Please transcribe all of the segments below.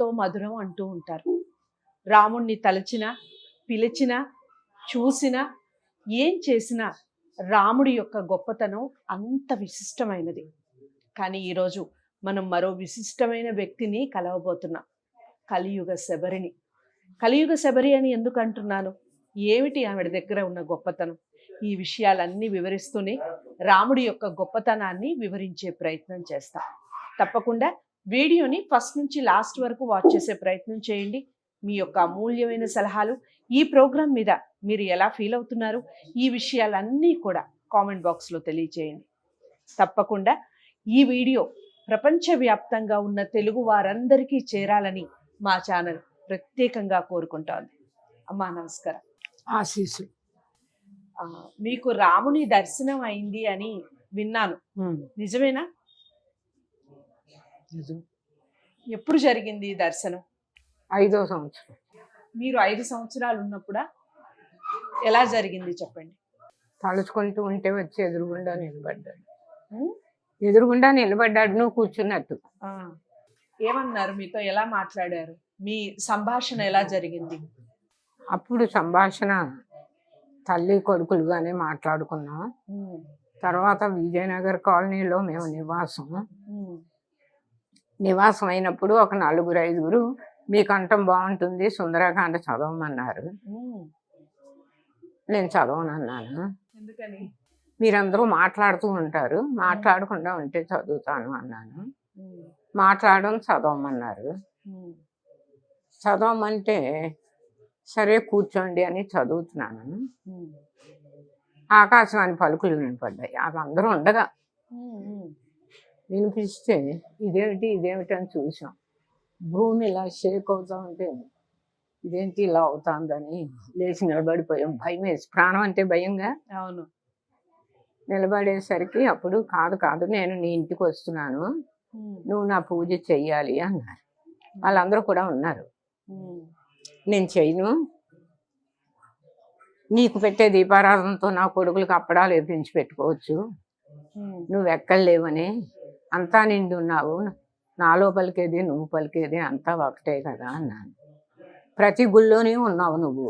ఎంతో మధురం అంటూ ఉంటారు. రాముణ్ణి తలచిన పిలిచిన చూసిన ఏం చేసినా రాముడి యొక్క గొప్పతనం అంత విశిష్టమైనది. కానీ ఈరోజు మనం మరో విశిష్టమైన వ్యక్తిని కలవబోతున్నాం. కలియుగ శబరిని. కలియుగ శబరి అని ఎందుకు అంటున్నాను? ఏమిటి ఆవిడ దగ్గర ఉన్న గొప్పతనం? ఈ విషయాలన్నీ వివరిస్తూనే రాముడి యొక్క గొప్పతనాన్ని వివరించే ప్రయత్నం చేస్తాం. తప్పకుండా వీడియోని ఫస్ట్ నుంచి లాస్ట్ వరకు వాచ్ చేసే ప్రయత్నం చేయండి. మీ యొక్క అమూల్యమైన సలహాలు ఈ ప్రోగ్రాం మీద మీరు ఎలా ఫీల్ అవుతున్నారు ఈ విషయాలన్నీ కూడా కామెంట్ బాక్స్లో తెలియచేయండి. తప్పకుండా ఈ వీడియో ప్రపంచవ్యాప్తంగా ఉన్న తెలుగు వారందరికీ చేరాలని మా ఛానల్ ప్రత్యేకంగా కోరుకుంటోంది. అమ్మా నమస్కారం. ఆశీస్సు. ఆ, మీకు రాముని దర్శనం అయింది అని విన్నాను. నిజమేనా? నిజం ఎప్పుడు జరిగింది ఈ దర్శనం? ఐదో సంవత్సరం. మీరు ఐదు సంవత్సరాలు ఉన్నప్పుడా? ఎలా జరిగింది చెప్పండి. తలుచుకుంటూ ఉంటే వచ్చి ఎదురుగుండా నిలబడ్డాడు? ఎదురుగుండా నిలబడ్డాడు నువ్వు కూర్చున్నట్టు. ఏమన్నారు మీతో? ఎలా మాట్లాడారు? మీ సంభాషణ ఎలా జరిగింది? అప్పుడు సంభాషణ తల్లి కొడుకులుగానే మాట్లాడుకున్నాం. తర్వాత విజయనగర్ కాలనీలో మేము నివాసం. నివాసం అయినప్పుడు ఒక నలుగురు ఐదుగురు మీ కంఠం బాగుంటుంది సుందరకాండ చదవమన్నారు. నేను చదవనన్నాను. ఎందుకని? మీరందరూ మాట్లాడుతూ ఉంటారు. మాట్లాడకుండా ఉంటే చదువుతాను అన్నాను. మాట్లాడడం చదవమన్నారు. చదవమంటే సరే కూర్చోండి అని చదువుతున్నాను. ఆకాశవాణి పలుకులు వినపడ్డాయి. అవి అందరూ ఉండగా. వినిపిస్తే ఇదేమిటి ఇదేమిటి అని చూసాం భూమి ఇలా షేక్ అవుతా ఉంటే ఇదేంటి ఇలా అవుతుందని లేచి నిలబడిపోయాం. భయం వేసి ప్రాణం అంటే భయంగా? అవును. నిలబడేసరికి అప్పుడు కాదు కాదు నేను నీ ఇంటికి వస్తున్నాను. నువ్వు నా పూజ చెయ్యాలి అన్నారు. వాళ్ళందరూ కూడా ఉన్నారు. నేను చెయ్యను. నీకు పెట్టే దీపారాధనతో నా కొడుకులకు అప్పడాలు వేపించి పెట్టుకోవచ్చు. నువ్వు ఎక్కడలేవని అంతా నిండి ఉన్నావు. నాలో పలికేది నువ్వు పలికేది అంతా ఒకటే కదా అన్నాను. ప్రతి గుళ్ళోనే ఉన్నావు నువ్వు.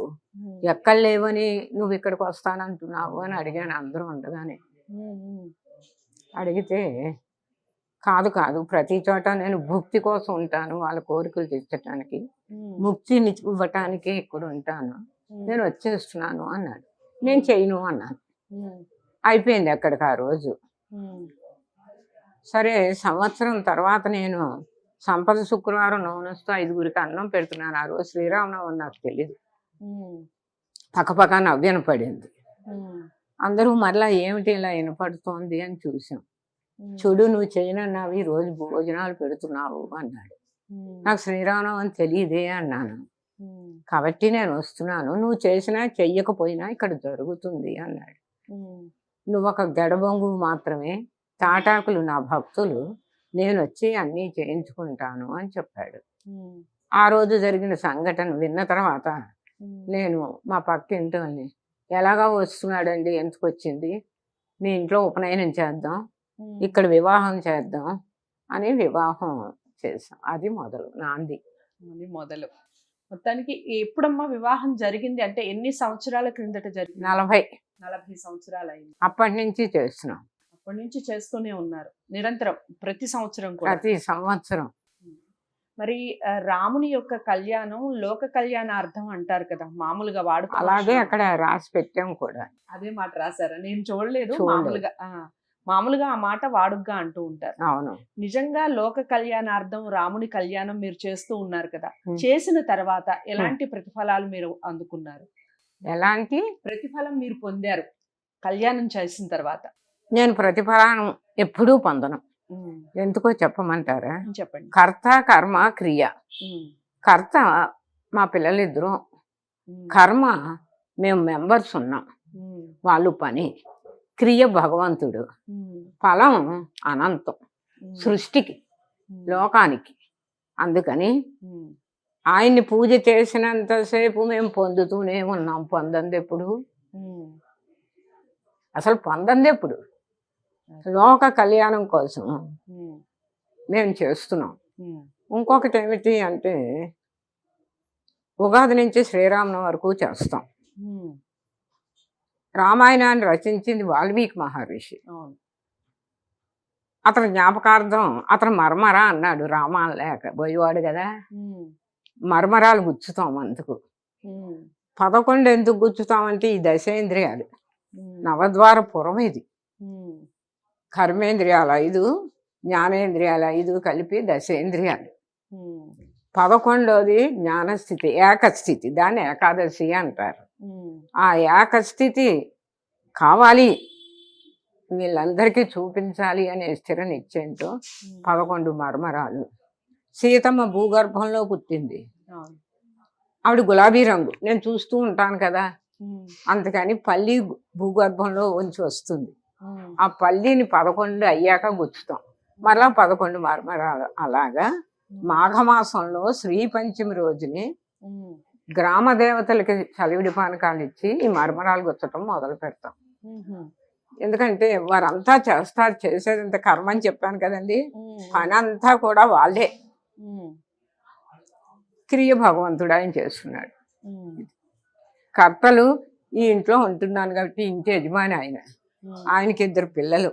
ఎక్కడ లేవని నువ్వు ఇక్కడికి వస్తానంటున్నావు అని అడిగాను అందరూ ఉండగానే. అడిగితే కాదు కాదు ప్రతి చోట నేను భుక్తి కోసం ఉంటాను వాళ్ళ కోరికలు తీర్చడానికి ముక్తిని ఇవ్వటానికి ఇక్కడ ఉంటాను. నేను వచ్చేస్తున్నాను అన్నాడు. నేను చేయను అన్నాను. అయిపోయింది అక్కడికి ఆ రోజు. సరే సంవత్సరం తర్వాత నేను సంపద శుక్రవారం నవనస్తూ ఐదుగురికి అన్నం పెడుతున్నాను. ఆ రోజు శ్రీరామనవమి నాకు తెలియదు పక్కపక్క నవ్వు వినపడింది ఉం, అందరూ మరలా ఏమిటి ఇలా వినపడుతోంది అని చూసాం చూడు నువ్వు చేయనన్నావు రోజు భోజనాలు పెడుతున్నావు అన్నాడు. నాకు శ్రీరామనవమి తెలియదే అన్నాను. కాబట్టి నేను వస్తున్నాను. నువ్వు చేసినా చెయ్యకపోయినా ఇక్కడ జరుగుతుంది అన్నాడు. నువ్వు ఒక గడబొంగు మాత్రమే తాటాకులు నా భక్తులు నేను వచ్చి అన్నీ చేయించుకుంటాను అని చెప్పాడు. ఆ రోజు జరిగిన సంఘటన విన్న తర్వాత. నేను మా పక్క ఇంటి ఎలాగా వస్తున్నాడండి? ఎందుకు వచ్చింది మీ ఇంట్లో ఉపనయనం చేద్దాం. ఇక్కడ వివాహం చేద్దాం అని వివాహం చేసాం అది మొదలు నాంది. అది మొదలు. మొత్తానికి ఎప్పుడమ్మా వివాహం జరిగింది? అంటే ఎన్ని సంవత్సరాల క్రిందట జరిగింది? నలభై. నలభై సంవత్సరాలు అయింది అప్పటి నుంచి చేస్తున్నాం. అప్పటి నుంచి చేస్తూనే ఉన్నారు. నిరంతరం ప్రతి సంవత్సరం కూడా. ప్రతి సంవత్సరం. మరి రాముని యొక్క కళ్యాణం లోక కళ్యాణార్థం అంటారు కదా మామూలుగా వాడు అలాగే అక్కడ రాసి పెట్టాం కూడా. అదే మాట రాశారా. నేను చూడలేదు. మామూలుగా మామూలుగా ఆ మాట వాడుగ్గా అంటూ ఉంటారు. అవును. నిజంగా లోక కళ్యాణార్థం రాముని కళ్యాణం మీరు చేస్తూ ఉన్నారు కదా. చేసిన తర్వాత ఎలాంటి ప్రతిఫలాలు మీరు అందుకున్నారు? ఎలాంటి? ప్రతిఫలం మీరు పొందారు కళ్యాణం చేసిన తర్వాత. నేను ప్రతిఫలానం ఎప్పుడూ పొందను. ఎందుకో చెప్పమంటారా చెప్పండి కర్త కర్మ క్రియ. కర్త మా పిల్లలిద్దరం. కర్మ మేము మెంబర్స్ ఉన్నాం. వాళ్ళు పని క్రియ భగవంతుడు. ఫలం అనంతం. సృష్టికి. లోకానికి అందుకని. ఆయన్ని పూజ చేసినంతసేపు మేము పొందుతూనే ఉన్నాం పొందంది ఎప్పుడు ఉం. అసలు పొందంది ఎప్పుడు లోక కళ్యాణం కోసం మేము చేస్తున్నాం. ఇంకొకటి ఏమిటి అంటే ఉగాది నుంచి శ్రీరామం వరకు చేస్తాం. రామాయణాన్ని రచించింది వాల్మీకి మహర్షి. అతని జ్ఞాపకార్థం అతను మర్మరా అన్నాడు రామాయణ లేక పోయేవాడు కదా. మర్మరాలు గుచ్చుతాం అందుకు. పదకొండు ఎందుకు గుచ్చుతామంటే ఈ దశేంద్రియాలు. నవద్వార పురం ఇది. కర్మేంద్రియాలు ఐదు జ్ఞానేంద్రియాలు ఐదు కలిపి దశేంద్రియాలు. పదకొండోది జ్ఞానస్థితి ఏకస్థితి దాన్ని ఏకాదశి అంటారు. ఆ ఏకస్థితి కావాలి వీళ్ళందరికీ చూపించాలి అనే స్థిర నిశ్చయంతో పదకొండు మర్మరాలు సీతమ్మ భూగర్భంలో పుట్టింది. ఆవిడ గులాబీ రంగు. నేను చూస్తూ ఉంటాను కదా. అందుకని పల్లి భూగర్భంలో ఉంచి వస్తుంది. ఆ. పల్లిని పదకొండు అయ్యాక గుచ్చుతాం. మరలా పదకొండు మర్మరాలు అలాగా మాఘమాసంలో శ్రీ పంచమి రోజుని గ్రామ దేవతలకి చలివిడి పానకాలు ఇచ్చి ఈ మర్మరాలు గుచ్చటం మొదలు పెడతాం. ఎందుకంటే వారంతా చేస్తారు చేసేది ఇంత కర్మ అని చెప్పాను కదండి. పని అంతా కూడా వాళ్ళే. క్రియ భగవంతుడు ఆయన చేస్తున్నాడు. కర్తలు ఈ ఇంట్లో ఉంటున్నాను కాబట్టి ఇంటి యజమాని ఆయన. ఆయనకి ఇద్దరు పిల్లలు.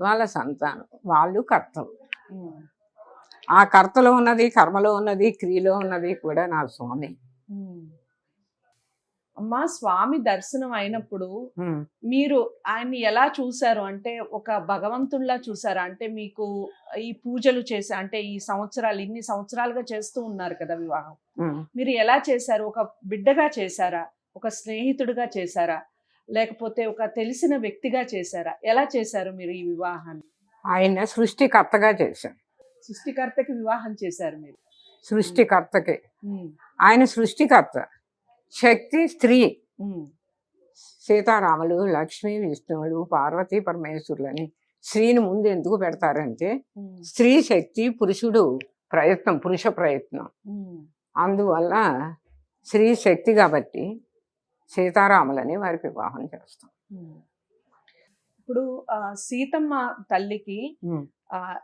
వాళ్ళ సంతానం. వాళ్ళు కర్తలు. ఆ కర్తలో ఉన్నది కర్మలో ఉన్నది క్రియలో ఉన్నది కూడా నా స్వామి. అమ్మా స్వామి దర్శనం అయినప్పుడు. మీరు ఆయన్ని ఎలా చూసారు అంటే ఒక భగవంతుల్లా చూసారా అంటే మీకు ఈ పూజలు చేసే అంటే ఈ సంవత్సరాలు ఇన్ని సంవత్సరాలుగా చేస్తూ ఉన్నారు కదా వివాహం. మీరు ఎలా చేశారు? ఒక బిడ్డగా చేశారా? ఒక స్నేహితుడిగా చేశారా? లేకపోతే ఒక తెలిసిన వ్యక్తిగా చేశారా? ఎలా చేశారు మీరు ఈ వివాహాన్ని? ఆయన సృష్టికర్తగా చేశాను సృష్టికర్తకి వివాహం చేశారు మీరు. సృష్టికర్తకి. ఆయన సృష్టికర్త. శక్తి స్త్రీ. సీతారాములు లక్ష్మీ విష్ణువులు పార్వతీ పరమేశ్వరులని స్త్రీని ముందు ఎందుకు పెడతారంటే స్త్రీ శక్తి పురుషుడు ప్రయత్నం పురుష ప్రయత్నం. అందువల్ల స్త్రీ శక్తి కాబట్టి సీతారాములని వారికి వివాహం చేస్తాం. ఇప్పుడు సీతమ్మ తల్లికి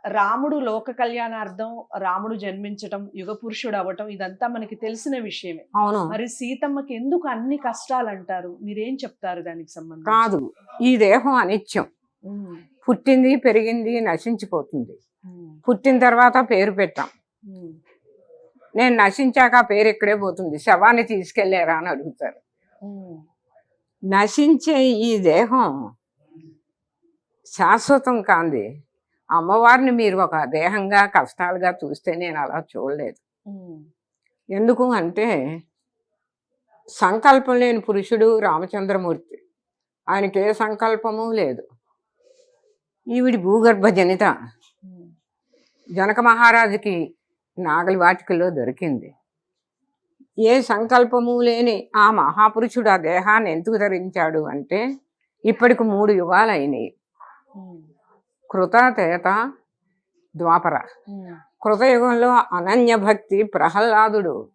రాముడు లోక కళ్యాణార్థం రాముడు జన్మించటం యుగ పురుషుడు అవ్వటం ఇదంతా మనకి తెలిసిన విషయమే. అవును. మరి సీతమ్మకి ఎందుకు అన్ని కష్టాలు అంటారు మీరేం చెప్తారు దానికి సంబంధించి? కాదు. ఈ దేహం అనిత్యం. పుట్టింది పెరిగింది నశించిపోతుంది. పుట్టిన తర్వాత పేరు పెట్టాం. నేను నశించాక పేరు ఇక్కడే పోతుంది. శవాన్ని తీసుకెళ్ళారా అని అడుగుతారు. నశించే ఈ దేహం శాశ్వతం కాంది. అమ్మవారిని మీరు ఒక దేహంగా కష్టాలుగా చూస్తే నేను అలా చూడలేదు. ఎందుకు అంటే సంకల్పం లేని పురుషుడు రామచంద్రమూర్తి. ఆయనకి ఏ సంకల్పము లేదు. ఈవిడి భూగర్భ జనిత. జనక మహారాజుకి నాగలి వాటికలో దొరికింది. ఏ సంకల్పము లేని ఆ మహాపురుషుడు ఆ దేహాన్ని ఎందుకు ధరించాడు అంటే ఇప్పటికి మూడు యుగాలు అయినాయి కృత తేత ద్వాపర. కృతయుగంలో అనన్య భక్తి ప్రహ్లాదుడు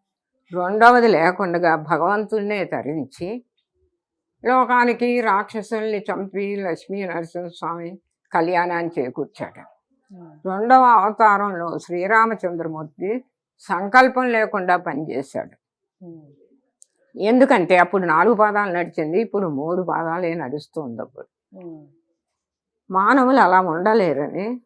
రెండవది లేకుండా భగవంతుడినే తరించి లోకానికి రాక్షసుల్ని చంపి లక్ష్మీ నరసింహస్వామి కళ్యాణాన్ని చేకూర్చాడు రెండవ అవతారంలో శ్రీరామచంద్రమూర్తి సంకల్పం లేకుండా పనిచేశాడు. ఎందుకంటే అప్పుడు నాలుగు పాదాలు నడిచింది ఇప్పుడు మూడు పాదాలే నడుస్తుంది అప్పుడు. మానవులు అలా ఉండలేరని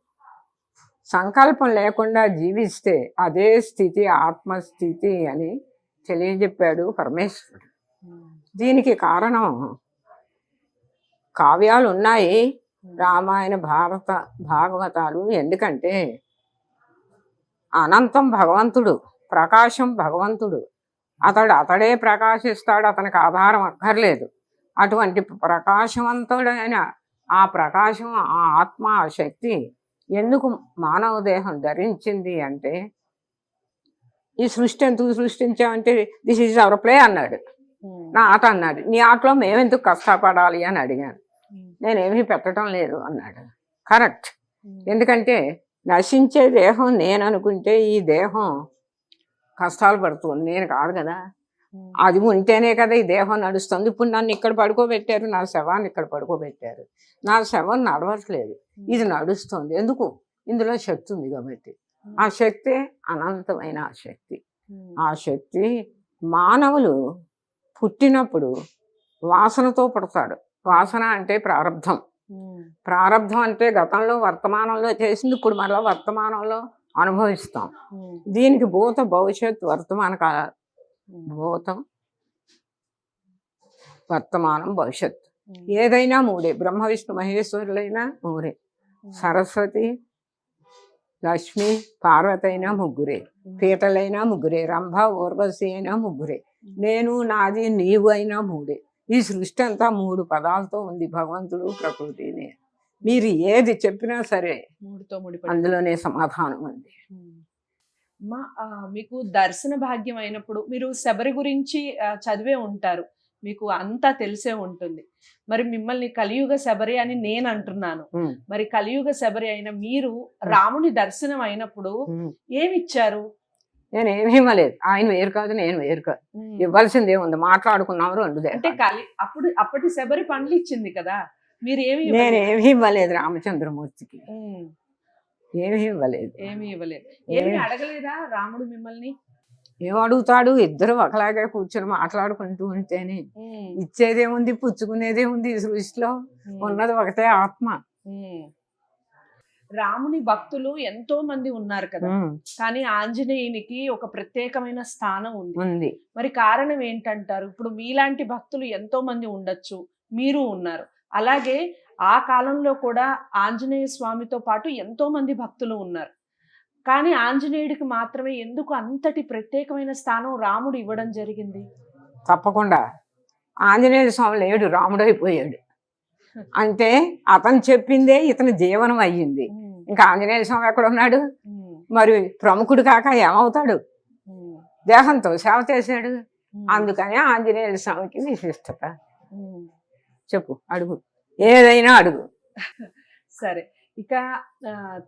సంకల్పం లేకుండా జీవిస్తే అదే స్థితి ఆత్మస్థితి అని తెలియజెప్పాడు పరమేశ్వరుడు. దీనికి కారణం కావ్యాలు ఉన్నాయి. రామాయణ భారత భాగవతాలు. ఎందుకంటే అనంతం భగవంతుడు ప్రకాశం భగవంతుడు. అతడు అతడే ప్రకాశిస్తాడు అతనికి ఆధారం అక్కర్లేదు. అటువంటి ప్రకాశవంతుడైన ఆ ప్రకాశం ఆ ఆత్మ ఆ శక్తి ఎందుకు మానవ దేహం ధరించింది అంటే ఈ సృష్టి ఎందుకు సృష్టించామంటే దిస్ ఈజ్ అవర్ ప్లే అన్నాడు. ఉమ్, నా ఆట అన్నాడు. నీ ఆటలో మేమెందుకు కష్టపడాలి అని అడిగాను. ఉమ్, నేనేమీ పెట్టడం లేదు అన్నాడు. కరెక్ట్ ఉమ్, ఎందుకంటే నశించే దేహం నేను అనుకుంటే ఈ దేహం కష్టాలు పడుతుంది నేను కాదు కదా. అది ఉంటేనే కదా ఈ దేహం నడుస్తుంది. ఇప్పుడు నన్ను ఇక్కడ పడుకోబెట్టారు. నా శవాన్ని ఇక్కడ పడుకోబెట్టారు. నా శవం నడవట్లేదు. ఇది నడుస్తుంది. ఎందుకు? ఇందులో శక్తి ఉంది కాబట్టి. ఆ శక్తి అనంతమైన ఆ శక్తి. ఆ శక్తి మానవులు పుట్టినప్పుడు వాసనతో పుడతాడు. వాసన అంటే ప్రారంధం ప్రారంధం అంటే గతంలో వర్తమానంలో చేసింది. ఇప్పుడు మరలా వర్తమానంలో అనుభవిస్తాం. దీనికి భూత భవిష్యత్ వర్తమాన కాల భూతం వర్తమానం భవిష్యత్. ఏదైనా మూడే. బ్రహ్మ విష్ణు మహేశ్వరులైనా మూడే. సరస్వతి లక్ష్మి పార్వతి అయినా ముగ్గురే పీటలైనా ముగ్గురే. రంభ ఊర్వశి అయినా ముగ్గురే. నేను నాది నీవు అయినా మూడే. ఈ సృష్టి అంతా మూడు పదాలతో ఉంది. భగవంతుడు ప్రకృతి నేను మీరు ఏది చెప్పినా సరే మూడుతో ముడి అందులోనే సమాధానం ఉంది. మా మీకు దర్శన భాగ్యం అయినప్పుడు మీరు శబరి గురించి చదివే ఉంటారు. మీకు అంతా తెలిసే ఉంటుంది. మరి మిమ్మల్ని కలియుగ శబరి అని నేను అంటున్నాను. మరి కలియుగ శబరి అయిన మీరు రాముని దర్శనం అయినప్పుడు. ఏమిచ్చారు? నేను ఏమీ ఇవ్వలేదు. ఆయన వేరు కాదు నేను వేరు కాదు. ఇవ్వాల్సిందే ఉంది. మాట్లాడుకున్నాం రెండు అంటే. కలి అప్పుడు అప్పటి శబరి పండ్లు ఇచ్చింది కదా? మీరు ఏమి నేను ఏమీ ఇవ్వలేదు రామచంద్రమూర్తికి. ఏమీ ఇవ్వలేదు. ఏమీ ఇవ్వలేదు. ఏమి అడగలేదా రాముడు మిమ్మల్ని? ఏం అడుగుతాడు? ఇద్దరు ఒకలాగే కూర్చొని మాట్లాడుకుంటూ ఉంటేనే ఇచ్చేదేముంది పుచ్చుకునేదేముంది ఈ సృష్టిలో. ఉన్నది ఒకటే ఆత్మ. రాముని భక్తులు ఎంతో మంది ఉన్నారు కదా. కానీ ఆంజనేయునికి ఒక ప్రత్యేకమైన స్థానం ఉంది. ఉంది. మరి కారణం ఏంటంటారు? ఇప్పుడు మీలాంటి భక్తులు ఎంతో మంది ఉండొచ్చు. మీరు ఉన్నారు. అలాగే ఆ కాలంలో కూడా ఆంజనేయ స్వామితో పాటు ఎంతో మంది భక్తులు ఉన్నారు. కానీ ఆంజనేయుడికి మాత్రమే ఎందుకు అంతటి ప్రత్యేకమైన స్థానం రాముడు ఇవ్వడం జరిగింది? తప్పకుండా. ఆంజనేయ స్వామి లేడు రాముడు అయిపోయాడు. అంటే అతను చెప్పిందే ఇతని జీవనం అయ్యింది. ఇంకా ఆంజనేయ స్వామి ఎక్కడ ఉన్నాడు? మరి ప్రముఖుడు కాక ఏమవుతాడు? దేహంతో సేవ చేశాడు. అందుకని ఆంజనేయ స్వామికి విశిష్టత. చెప్పు అడుగు. ఏదైనా అడుగు. సరే. ఇక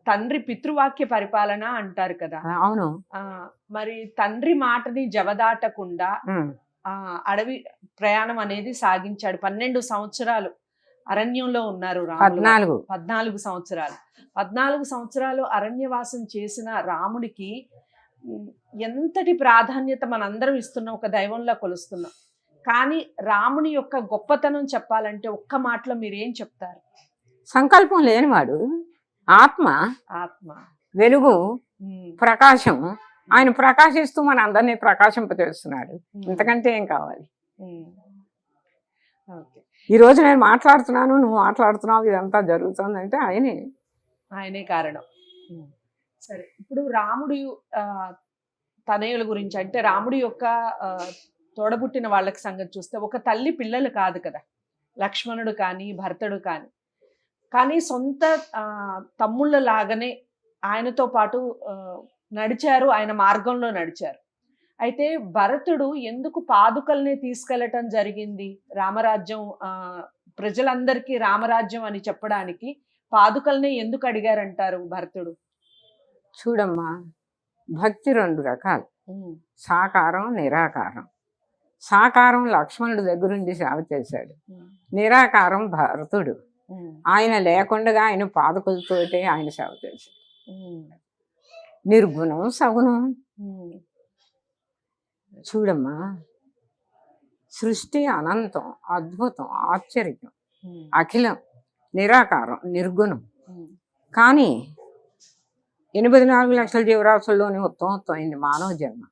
తండ్రి పితృవాక్య పరిపాలన అంటారు కదా. అవును. ఆ మరి తండ్రి మాటని జవదాటకుండా అడవి ప్రయాణం అనేది సాగించాడు. పన్నెండు సంవత్సరాలు అరణ్యంలో ఉన్నారు. పద్నాలుగు. పద్నాలుగు సంవత్సరాలు. పద్నాలుగు సంవత్సరాలు అరణ్యవాసం చేసిన రాముడికి ఎంతటి ప్రాధాన్యత మనందరం ఇస్తున్నాం ఒక దైవంలా కొలుస్తున్నాం. కానీ రాముని యొక్క గొప్పతనం చెప్పాలంటే ఒక్క మాటలో మీరేం చెప్తారు? సంకల్పం లేనివాడు ఆత్మ ఆత్మ. వెలుగు ప్రకాశం. ఆయన ప్రకాశిస్తూ మన అందరినీ ప్రకాశింపజేస్తున్నాడు. ఇంతకంటే ఏం కావాలి? ఈ రోజు నేను మాట్లాడుతున్నాను నువ్వు మాట్లాడుతున్నావు ఇదంతా జరుగుతుందంటే ఆయనే. ఆయనే కారణం. సరే ఇప్పుడు రాముడు తనయుల గురించి అంటే రాముడి యొక్క తోడబుట్టిన వాళ్ళకి సంగతి చూస్తే ఒక తల్లి పిల్లలు కాదు కదా. లక్ష్మణుడు కానీ భరతుడు కానీ. కానీ సొంత తమ్ముళ్ళ లాగానే ఆయనతో పాటు నడిచారు ఆయన మార్గంలో నడిచారు. అయితే భరతుడు ఎందుకు పాదుకల్ని తీసుకెళ్ళటం జరిగింది? రామరాజ్యం ప్రజలందరికీ రామరాజ్యం అని చెప్పడానికి పాదుకల్ని ఎందుకు అడిగారంటారు భరతుడు? చూడమ్మా భక్తి రెండు రకాలు. సాకారం నిరాకారం. సాకారం లక్ష్మణుడి దగ్గరుండి సేవ చేశాడు. నిరాకారం భరతుడు. ఆయన లేకుండా ఆయన పాదకులతోటే ఆయన సేవ చేశాడు. నిర్గుణం సగుణం. చూడమ్మా సృష్టి అనంతం అద్భుతం ఆశ్చర్యం అఖిలం నిరాకారం నిర్గుణం. కానీ ఎనిమిది నాలుగు లక్షల జీవరాశుల్లోని ఉత్తమోత్తమైంది మానవ జన్మ.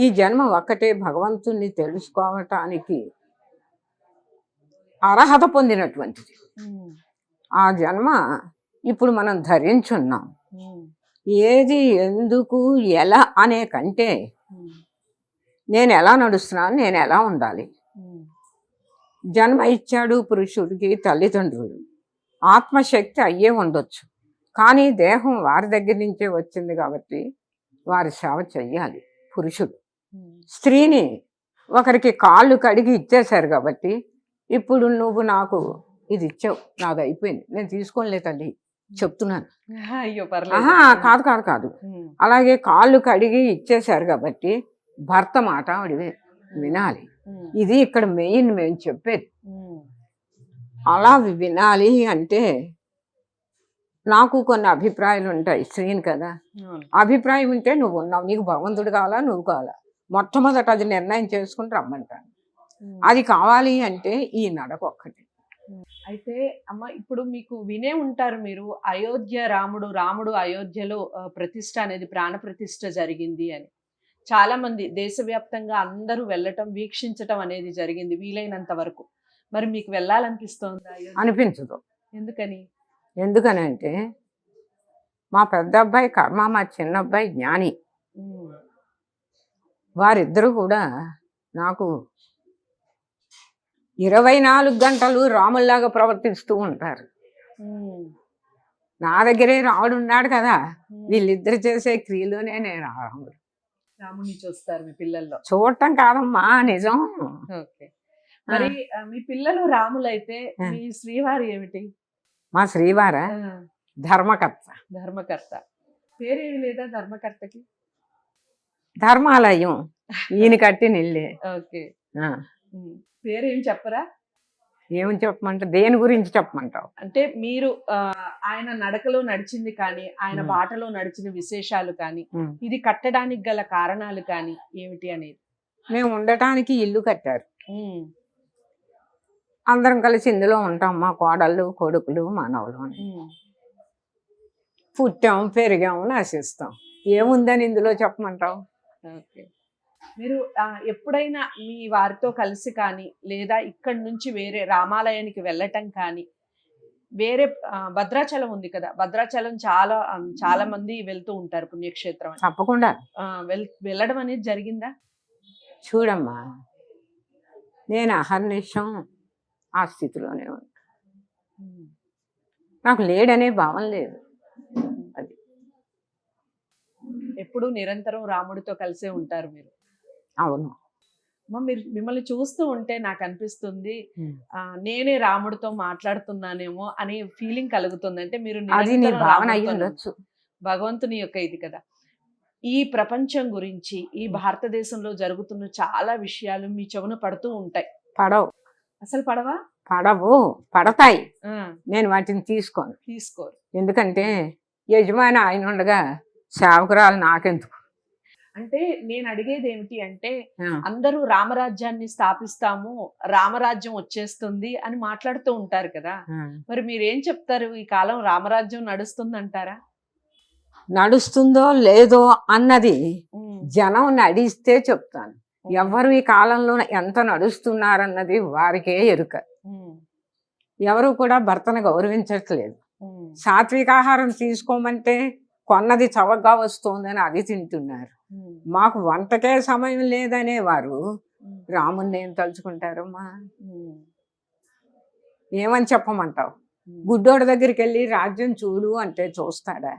ఈ జన్మ ఒక్కటే భగవంతుణ్ణి తెలుసుకోవటానికి అర్హత పొందినటువంటిది. ఆ జన్మ ఇప్పుడు మనం ధరించున్నాం. ఏది ఎందుకు ఎలా అనే కంటే నేను ఎలా నడుస్తున్నాను నేను ఎలా ఉండాలి? జన్మ ఇచ్చాడు పురుషుడికి తల్లిదండ్రులు. ఆత్మశక్తి అయ్యే ఉండొచ్చు. కానీ దేహం వారి దగ్గర నుంచే వచ్చింది కాబట్టి వారి సేవ చెయ్యాలి. పురుషుడు. స్త్రీని ఒకరికి కాళ్ళు కడిగి ఇచ్చేశారు కాబట్టి ఇప్పుడు నువ్వు నాకు ఇది ఇచ్చావు నాది అయిపోయింది నేను తీసుకోలే తల్లి చెప్తున్నాను. కాదు కాదు కాదు. అలాగే కాళ్ళు కడిగి ఇచ్చేశారు కాబట్టి భర్త మాట ఆవిడ వే- వినాలి. ఇది ఇక్కడ మెయిన్ మేము చెప్పేది. అలా వినాలి అంటే నాకు కొన్ని అభిప్రాయాలు ఉంటాయి స్త్రీని కదా. అభిప్రాయం ఉంటే నువ్వు ఉన్నావు నీకు భగవంతుడు కావాలా నువ్వు కావాలా? మొట్టమొదట అది నిర్ణయం చేసుకుని రమ్మంటాను. అది కావాలి అంటే ఈ నడక ఒక్కటి. అయితే అమ్మ ఇప్పుడు మీకు వినే ఉంటారు మీరు అయోధ్య రాముడు రాముడు అయోధ్యలో ప్రతిష్ట అనేది ప్రాణ ప్రతిష్ట జరిగింది అని. చాలా మంది దేశవ్యాప్తంగా అందరూ వెళ్ళటం వీక్షించటం అనేది జరిగింది వీలైనంత వరకు. మరి మీకు వెళ్ళాలనిపిస్తోందా? అనిపించదు. ఎందుకని? ఎందుకనంటే మా పెద్ద అబ్బాయి కర్మ మా చిన్న అబ్బాయి జ్ఞాని. వారిద్దరూ కూడా నాకు ఇరవై నాలుగు గంటలు రాముల్లాగా ప్రవర్తిస్తూ ఉంటారు. నా దగ్గరే రాముడు ఉన్నాడు కదా. వీళ్ళిద్దరు చేసే క్రియలోనే నేను రాముడు. రాముని చూస్తారు మీ పిల్లల్లో. చూడటం కాదమ్మా నిజం. ఓకే. మరి మీ పిల్లలు రాములైతే. మీ శ్రీవారి ఏమిటి? మా శ్రీవార ధర్మకర్త. ధర్మకర్త. పేరేమి లేదా ధర్మకర్తకి? ధర్మాలయం. ఈయన కట్టి నిల్లే ఓకే. పేరేం చెప్పరా? ఏమని చెప్పమంటావు దేని గురించి చెప్పమంటావు? అంటే మీరు ఆయన నడకలో నడిచింది కానీ ఆయన. బాటలో నడిచిన విశేషాలు కానీ. ఇది కట్టడానికి గల కారణాలు కానీ ఏమిటి అనేది? మేము ఉండటానికి ఇల్లు కట్టారు. అందరం కలిసి ఇందులో ఉంటాం మా కోడళ్ళు కొడుకులు మనవలు. అని. పుట్టాం పెరిగాం నశిస్తాం. ఏముందని ఇందులో చెప్పమంటావు? ఓకే. మీరు ఎప్పుడైనా మీ వారితో కలిసి కానీ లేదా ఇక్కడి నుంచి వేరే రామాలయానికి వెళ్ళటం కానీ వేరే భద్రాచలం ఉంది కదా భద్రాచలం చాలా చాలా మంది వెళ్తూ ఉంటారు పుణ్యక్షేత్రం అని. తప్పకుండా. వెళ్ళడం అనేది జరిగిందా? చూడమ్మా. నేను అహర్నిశం ఆ స్థితిలోనే ఉన్నా. నాకు లేడనే భావం లేదు. అది. ఎప్పుడు నిరంతరం రాముడితో కలిసే ఉంటారు మీరు. అవును. అమ్మ, మీరు మిమ్మల్ని చూస్తూ ఉంటే నాకు అనిపిస్తుంది నేనే రాముడితో మాట్లాడుతున్నానేమో అనే ఫీలింగ్ కలుగుతుంది. అంటే మీరు భగవంతుని యొక్క ఇది కదా. ఈ ప్రపంచం గురించి ఈ భారతదేశంలో జరుగుతున్న చాలా విషయాలు మీ చెవున పడుతూ ఉంటాయి. పడవు. అసలు పడవా? పడవు పడతాయి. నేను వాటిని తీసుకోను. తీసుకోరు. ఎందుకంటే యజమాని ఆయన ఉండగా సేవకురాలు నాకెందుకు? అంటే నేను అడిగేది ఏమిటి అంటే అందరూ రామరాజ్యాన్ని స్థాపిస్తాము రామరాజ్యం వచ్చేస్తుంది అని మాట్లాడుతూ ఉంటారు కదా. మరి మీరేం చెప్తారు? ఈ కాలం రామరాజ్యం నడుస్తుందంటారా? నడుస్తుందో లేదో అన్నది జనం నడిస్తే చెప్తాను. ఎవరు ఈ కాలంలో ఎంత నడుస్తున్నారన్నది వారికే ఎరుక. ఎవరు కూడా భర్తను గౌరవించట్లేదు. ఉమ్, సాత్వికాహారం తీసుకోమంటే కొన్నది చవకగా వస్తుందని అది తింటున్నారు. మాకు వంటకే సమయం లేదనే వారు రాముని ఏం తలుచుకుంటారమ్మా? ఏమని చెప్పమంటావు? గుడ్డోడి దగ్గరికి వెళ్ళి రాజ్యం చూడు అంటే చూస్తాడా?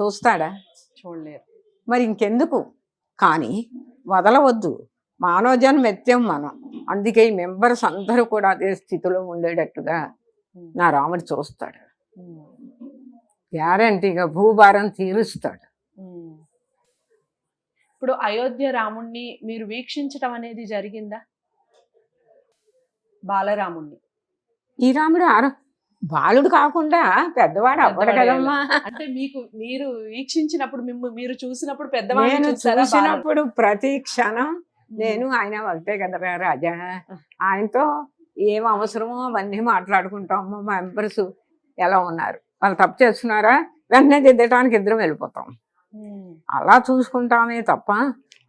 చూస్తాడా? చూడలేరు. మరి ఇంకెందుకు? కానీ వదలవద్దు. మానవ జన్మ ఎత్తాం మనం. అందుకే ఈ మెంబర్స్ అందరూ కూడా అదే స్థితిలో ఉండేటట్టుగా నా రాముడు చూస్తాడు. గ్యారంటీగా భూభారం తీరుస్తాడు. ఇప్పుడు అయోధ్య రాముణ్ణి మీరు వీక్షించటం అనేది జరిగిందా? బాలరాముణ్ణి. ఈ రాముడు ఆర బాలుడు కాకుండా పెద్దవాడు అవ్వడు పెద్దవాడే కదమ్మా. అంటే మీకు మీరు వీక్షించినప్పుడు మిమ్ము మీరు చూసినప్పుడు బాల- చూసినప్పుడు ప్రతి క్షణం నేను ఆయన ఒకటే కదరా రాజా. ఆయనతో ఏం అవసరమో అవన్నీ మాట్లాడుకుంటాము మా మెంబర్స్ ఎలా ఉన్నారు? వాళ్ళు తప్పు చేస్తున్నారా? వెంటనే దిద్దటానికి ఇద్దరం వెళ్ళిపోతాం. అలా చూసుకుంటామే తప్ప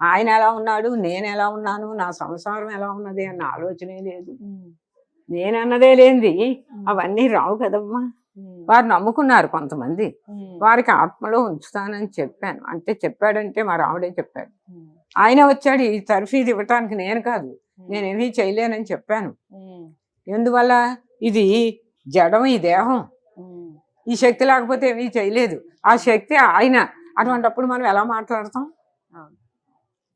ఆయన ఎలా ఉన్నాడు? నేను ఎలా ఉన్నాను? నా సంసారం ఎలా ఉన్నది? అన్న ఆలోచనే లేదు. నేనన్నదే లేనిది. అవన్నీ రావు కదమ్మా. వారు నమ్ముకున్నారు కొంతమంది. వారికి ఆత్మలో ఉంచుతానని చెప్పాను. అంటే చెప్పాడంటే మా రాముడే చెప్పాడు. ఆయన వచ్చాడు ఈ తర్ఫీదు ఇవ్వటానికి నేను కాదు. నేనేమీ చేయలేనని చెప్పాను. ఎందువల్ల? ఇది జడం ఈ దేహం. ఈ శక్తి లేకపోతే ఏమీ చేయలేదు. ఆ శక్తి ఆయన. అటువంటప్పుడు మనం ఎలా మాట్లాడతాం.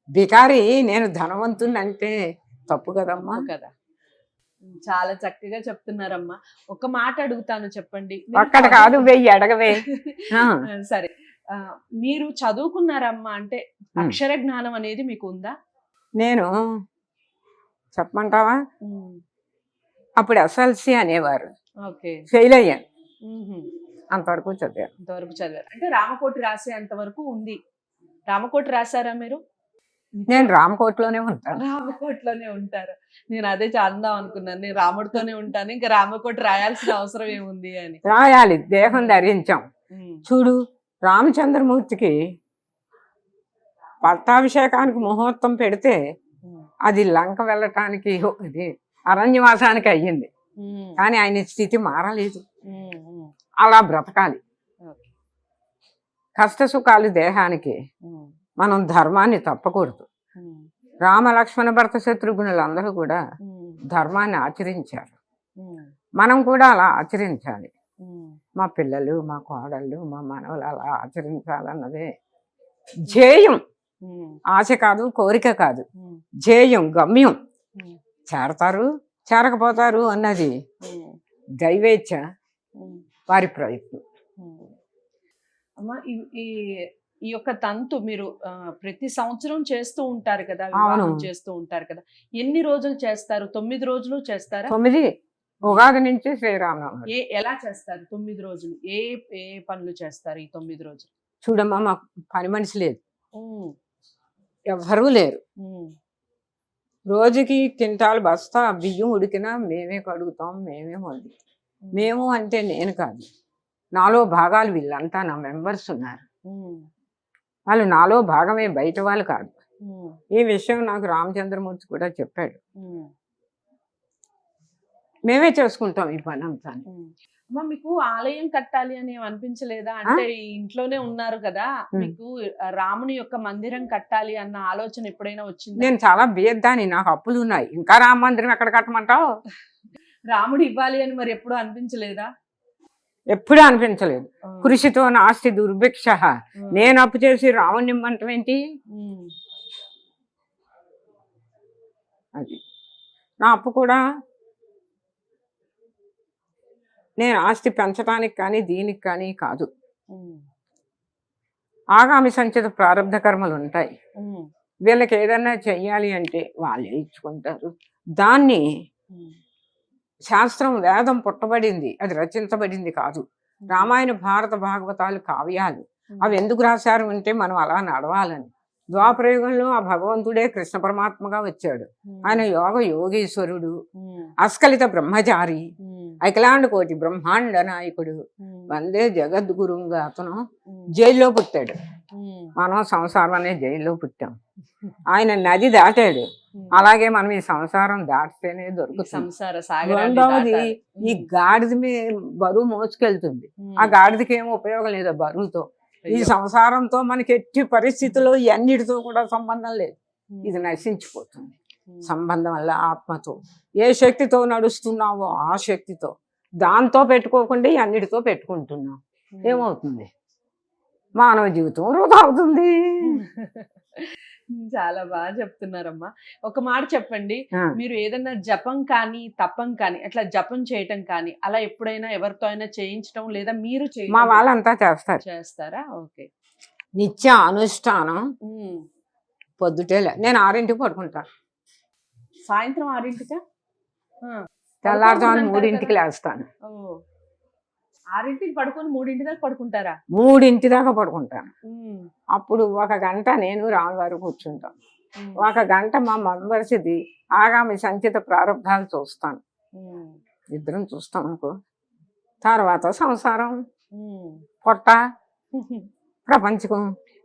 బికారి నేను ధనవంతుని అంటే తప్పు కదమ్మా. కదా. చాలా చక్కగా చెప్తున్నారమ్మా. ఒక మాట అడుగుతాను చెప్పండి. అక్కడ కాదు వెయ్యి అడగవే. సరే. మీరు చదువుకున్నారమ్మా అంటే. అక్షర జ్ఞానం అనేది మీకు ఉందా? నేను చెప్పమంటావా? అప్పుడు ఎస్ఎల్సి అనేవారు. ఓకే. ఫెయిల్ అయ్యాను. ఉహుం. అంతవరకు చదివాను. ఇంతవరకు చదివారు. అంటే రామకోటి రాసేంత వరకు ఉంది. రామకోటి రాశారా మీరు? నేను రామకోట్లోనే ఉంటాను. రామకోటిలోనే ఉంటారు. నేను అదే చేద్దాం అనుకున్నాను. నేను రాముడితోనే ఉంటాను. ఇంకా రామకోటి రాయాల్సిన అవసరం ఏముంది అని. రాయాలి. దేహం ధరించాం. చూడు రామచంద్రమూర్తికి పట్టాభిషేకానికి ముహూర్తం పెడితే అది లంక వెళ్ళటానికి ఇది అరణ్యవాసానికి అయ్యింది. కానీ ఆయన స్థితి మారలేదు. అలా బ్రతకాలి. కష్ట సుఖాలు దేహానికి మనం ధర్మాన్ని తప్పకూడదు. రామ లక్ష్మణ భరత శత్రుఘ్నులందరూ కూడా ఉమ్, ధర్మాన్ని ఆచరించారు. మనం కూడా అలా ఆచరించాలి. మా పిల్లలు మా కోడళ్ళు మా మనవలు అలా ఆచరించాలన్నదే ధ్యేయం. ఆశ కాదు కోరిక కాదు. ధ్యేయం గమ్యం. చేరతారు చేరకపోతారు అన్నది దైవేచ్ఛ. వారి ప్రయత్నం. అమ్మ ఈ- ఈ యొక్క తంతు మీరు ప్రతి సంవత్సరం చేస్తూ ఉంటారు కదా వివాహం. చేస్తూ ఉంటారు కదా. ఎన్ని రోజులు చేస్తారు? తొమ్మిది రోజులు చేస్తారా? తొమ్మిది. ఉగాది నుంచి శ్రీరామనవమి ఏ ఎలా చేస్తారు తొమ్మిది రోజులు? ఏ ఏ పనులు చేస్తారు ఈ తొమ్మిది రోజులు? చూడమ్మా మాకు పని మనిషి లేదు. ఉమ్, ఎవ్వరూ లేరు. రోజుకి కింటాలు బస్తా బియ్యం ఉడికినా మేమే కడుగుతాం మేమే ఉమ్, మేము అంటే నేను కాదు. నాలో భాగాలు వీళ్ళంతా నా మెంబర్స్ ఉన్నారు. వాళ్ళు నాలో భాగమే బయట వాళ్ళు కాదు. ఈ విషయం నాకు రామచంద్రమూర్తి కూడా చెప్పాడు. మేమే చేసుకుంటాం ఈ పని అంతా. అమ్మ మీకు ఆలయం కట్టాలి అని అనిపించలేదా? అంటే ఇంట్లోనే ఉన్నారు కదా. మీకు రాముని యొక్క మందిరం కట్టాలి అన్న ఆలోచన ఎప్పుడైనా వచ్చిందా? నేను చాలా బేద్దాని నాకు అప్పులు ఉన్నాయి ఇంకా రామ మందిరం ఎక్కడ కట్టమంటావు? రాముడు ఇవ్వాలి అని మరి ఎప్పుడు అనిపించలేదా? ఎప్పుడూ అనిపించలేదు. కృషితో నాస్తి దుర్భిక్ష. నేను అప్పు చేసి ఇమ్మంటం ఏంటి? అది. నా అప్పు కూడా నేను ఆస్తి పెంచడానికి కానీ దీనికి కానీ కాదు. ఆగామి సంచిత ప్రారంభ కర్మలు ఉంటాయి. వీళ్ళకి ఏదైనా చెయ్యాలి అంటే వాళ్ళే ఇచ్చుకుంటారు. దాన్ని శాస్త్రం వేదం పుట్టబడింది. అది రచించబడింది కాదు. రామాయణ భారత భాగవతాలు కావ్యాలు. అవి ఎందుకు రాశారు అంటే మనం అలా నడవాలని. ద్వాపరయుగంలో ఆ భగవంతుడే కృష్ణ పరమాత్మగా వచ్చాడు. ఆయన యోగ యోగీశ్వరుడు అస్కలిత బ్రహ్మచారి అఖిలాండ కోటి బ్రహ్మాండ నాయకుడు. వందే జగద్గురుంగా అతను జైల్లో పుట్టాడు. మనం సంసారం అనే జైల్లో పుట్టాం. ఆయన నది దాటాడు. అలాగే మనం ఈ సంసారం దాటితేనే దొరుకుతుంది. రెండవది. ఈ గాడిద మీ బరువు మోసుకెళ్తుంది. ఆ గాడిదకి ఏం ఉపయోగం లేదు బరువుతో. ఈ. సంసారంతో మనకి ఎట్టి పరిస్థితుల్లో ఈ అన్నిటితో కూడా సంబంధం లేదు. ఇది నశించిపోతుంది. సంబంధం వల్ల ఆత్మతో. ఏ శక్తితో నడుస్తున్నావో ఆ శక్తితో. దాంతో పెట్టుకోకుండా అన్నిటితో పెట్టుకుంటున్నాం. ఉమ్. ఏమవుతుంది? మానవ జీవితం వృధా అవుతుంది. చాలా బాగా చెప్తున్నారమ్మా. ఒక మాట చెప్పండి. మీరు ఏదైనా జపం కానీ తపం కానీ అట్లా జపం చేయటం కానీ అలా ఎప్పుడైనా ఎవరితో అయినా చేయించడం లేదా మీరు మా వాళ్ళంతా చేస్తారు. చేస్తారా? ఓకే. నిత్య అనుష్ఠానం పొద్దుటే నేను ఆరింటికి పడుకుంటాను సాయంత్రం ఆరింటికా? తెల్లారుజామున మూడింటికి లేస్తాను. ఆరింటికి పడుకొని మూడింటి దాకా పడుకుంటారా? మూడింటి దాకా పడుకుంటాను. అప్పుడు ఒక గంట నేను రాముగారు కూర్చుంటాం. ఉమ్, ఒక గంట మా మెంబర్స్ది ఆగామి సంచిత ప్రారంభాలు చూస్తాను. ఇద్దరం చూస్తాం అనుకో. తర్వాత సంసారం. పొట్ట. ప్రపంచకం.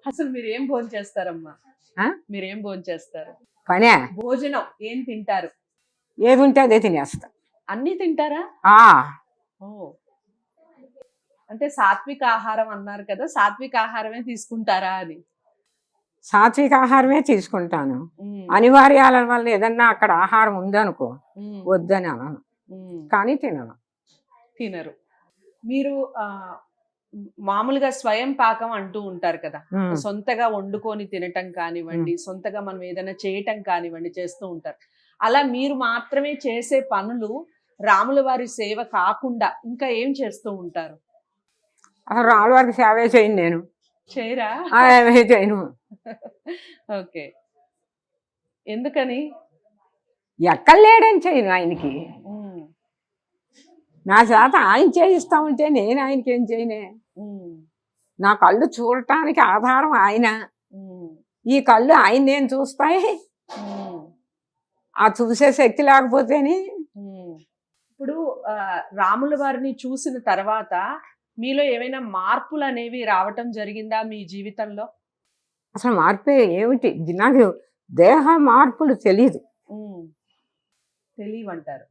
అసలు మీరు ఏం భోజనం చేస్తారమ్మా? మీరేం భోజనం చేస్తారు పనే. భోజనం. ఏం తింటారు? ఏది ఉంటే అదే తినేస్తా. అన్ని తింటారా? ఆ. ఓ. అంటే సాత్విక ఆహారం అన్నారు కదా సాత్విక ఆహారమే తీసుకుంటారా అని? సాత్విక ఆహారమే తీసుకుంటాను. ఉమ్, అనివార్యాల వల్ల ఏదన్నా అక్కడ ఆహారం ఉందనుకో ఉమ్, వద్దని అనను. ఉమ్, కానీ తినను. తినరు. మీరు ఆ మామూలుగా స్వయం పాకం అంటూ ఉంటారు కదా. సొంతగా వండుకొని తినటం కానివ్వండి సొంతగా మనం ఏదైనా చేయటం కానివ్వండి చేస్తూ ఉంటారు. అలా మీరు మాత్రమే చేసే పనులు రాముల వారి సేవ కాకుండా ఇంకా ఏం చేస్తూ ఉంటారు? అసలు రాముల వారికి సేవే చేయను నేను. చేయరా? చేయను. ఓకే. ఎందుకని? ఎక్కడ లేడని చేయను ఆయనకి. నా చేత ఆయన చేయిస్తా ఉంటే నేను ఆయనకి ఏం చేయనే? నా కళ్ళు చూడటానికి ఆధారం ఆయన. ఈ కళ్ళు ఆయన నేను చూస్తాయి. ఆ చూసే శక్తి లేకపోతేనే. ఇప్పుడు రాముల వారిని చూసిన తర్వాత మీలో ఏమైనా మార్పులు అనేవి రావటం జరిగిందా మీ జీవితంలో? అసలు మార్పే ఏమిటి? నాకు దేహ మార్పులు తెలియదు తెలియవంటారు.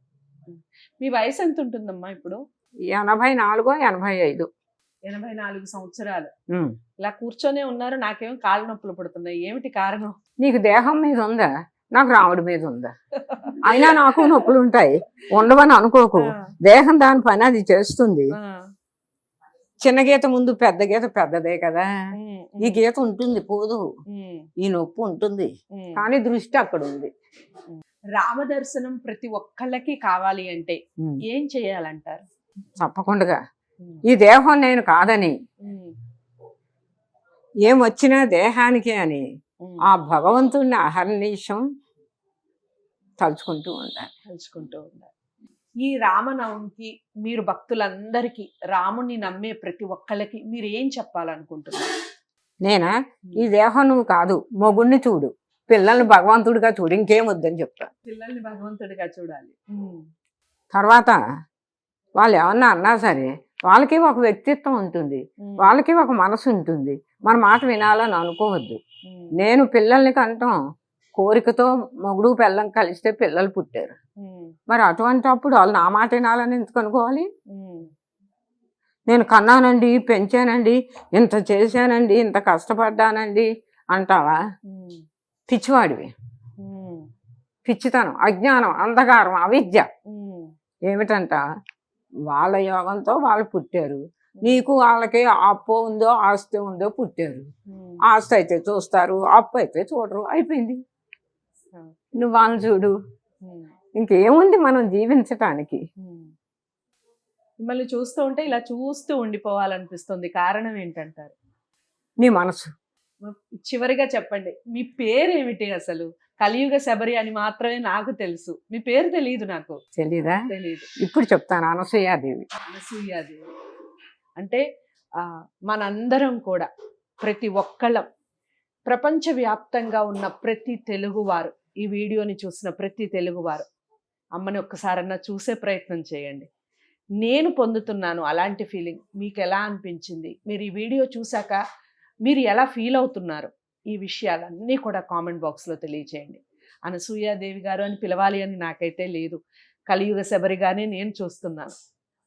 మీ వయసు ఎంత ఉంటుందమ్మా ఇప్పుడు? ఎనభై నాలుగో ఎనభై ఐదు. ఎనభై నాలుగు సంవత్సరాలు. ఇలా కూర్చొనే ఉన్నారు నాకేం కాళ్ళ నొప్పులు పడుతున్నాయి. ఏమిటి కారణం? నీకు దేహం మీద ఉందా? నాకు రాముడి మీద ఉందా? అయినా నాకు నొప్పులు ఉంటాయి. ఉండవని అనుకోకు. దేహం దాని పని అది చేస్తుంది. చిన్న గీత ముందు పెద్ద గీత పెద్దదే కదా. ఈ గీత ఉంటుంది పోదు. ఈ నొప్పి ఉంటుంది. కానీ దృష్టి అక్కడ ఉంది. రామదర్శనం ప్రతి ఒక్కళ్ళకి కావాలి అంటే. ఏం చేయాలంటారు? తప్పకుండా. ఈ దేహం నేను కాదని ఏమొచ్చినా దేహానికి అని. ఆ భగవంతుడిని అహర్నిశం తలుచుకుంటూ ఉండాలి. తలుచుకుంటూ ఉన్నారు ఈ రామనవమికి మీరు భక్తులందరికీ రాముణ్ణి నమ్మే ప్రతి ఒక్కళ్ళకి మీరు ఏం చెప్పాలనుకుంటున్నారు? నేనా? ఈ దేహం నువ్వు కాదు మొగుణ్ణి చూడు. పిల్లల్ని భగవంతుడిగా చూడు ఇంకేం వద్దని చెప్తా. పిల్లల్ని భగవంతుడిగా చూడాలి. తర్వాత వాళ్ళు ఏమన్నా అన్నా సరే వాళ్ళకి ఒక వ్యక్తిత్వం ఉంటుంది. వాళ్ళకి ఒక మనసు ఉంటుంది. మన మాట వినాలని అనుకోవద్దు. నేను పిల్లల్ని కంటాం కోరికతో మొగుడు పిల్లం కలిస్తే పిల్లలు పుట్టారు. మరి అటువంటి అప్పుడు వాళ్ళు నా మాట వినాలని ఎందుకు అనుకోవాలి? నేను కన్నానండి పెంచానండి ఇంత చేశానండి ఇంత కష్టపడ్డానండి అంటావా? పిచ్చివాడివి. పిచ్చితనం అజ్ఞానం అంధకారం అవిద్య. ఏమిటంట? వాళ్ళ యోగంతో వాళ్ళు పుట్టారు. నీకు వాళ్ళకి అప్పు ఉందో ఆస్తి ఉందో పుట్టారు. ఆస్తి అయితే చూస్తారు అప్పు అయితే చూడరు అయిపోయింది. నువ్వు వాళ్ళని చూడు. ఇంకేముంది మనం జీవించటానికి. మిమ్మల్ని చూస్తూ ఉంటే ఇలా చూస్తూ ఉండిపోవాలనిపిస్తుంది. కారణం ఏంటంటారు? నీ మనసు. చివరిగా చెప్పండి. మీ పేరు ఏమిటి అసలు? కలియుగ శబరి అని మాత్రమే నాకు తెలుసు. మీ పేరు తెలియదు నాకు. తెలీదా? తెలియదు ఇప్పుడు చెప్తాను. అనసూయాదేవి. అనసూయాదేవి. అంటే మనందరం కూడా ప్రతి ఒక్కళ్ళం ప్రపంచవ్యాప్తంగా ఉన్న ప్రతి తెలుగువారు ఈ వీడియోని చూసిన ప్రతి తెలుగువారు అమ్మని ఒక్కసారన్నా చూసే ప్రయత్నం చేయండి. నేను పొందుతున్నాను అలాంటి ఫీలింగ్. మీకు ఎలా అనిపించింది? మీరు ఈ వీడియో చూశాక మీరు ఎలా ఫీల్ అవుతున్నారు? ఈ విషయాలన్నీ కూడా కామెంట్ బాక్స్లో తెలియచేయండి. అనసూయాదేవి గారు అని పిలవాలి అని నాకైతే లేదు. కలియుగ శబరిగానే నేను చూస్తున్నాను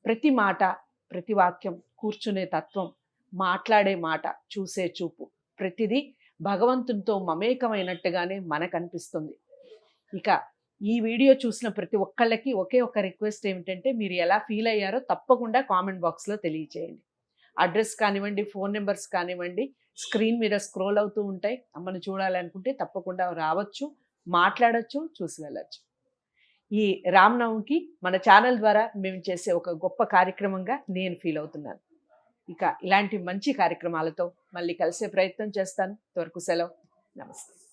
ప్రతి మాట ప్రతి వాక్యం కూర్చునే తత్వం మాట్లాడే మాట చూసే చూపు ప్రతిదీ భగవంతునితో మమేకమైనట్టుగానే మనకు అనిపిస్తుంది ఇక ఈ వీడియో చూసిన ప్రతి ఒక్కళ్ళకి ఒకే ఒక రిక్వెస్ట్ ఏమిటంటే మీరు ఎలా ఫీల్ అయ్యారో తప్పకుండా కామెంట్ బాక్స్లో తెలియచేయండి. అడ్రస్ కానివ్వండి ఫోన్ నెంబర్స్ కానివ్వండి స్క్రీన్ మీద స్క్రోల్ అవుతూ ఉంటాయి. అమ్మను చూడాలనుకుంటే తప్పకుండా రావచ్చు మాట్లాడచ్చు చూసి వెళ్ళచ్చు. ఈ రామ్నవమికి మన ఛానల్ ద్వారా మేము చేసే ఒక గొప్ప కార్యక్రమంగా నేను ఫీల్ అవుతున్నాను. ఇక ఇలాంటి మంచి కార్యక్రమాలతో మళ్ళీ కలిసే ప్రయత్నం చేస్తాను. త్వరకు సెలవు. నమస్తే.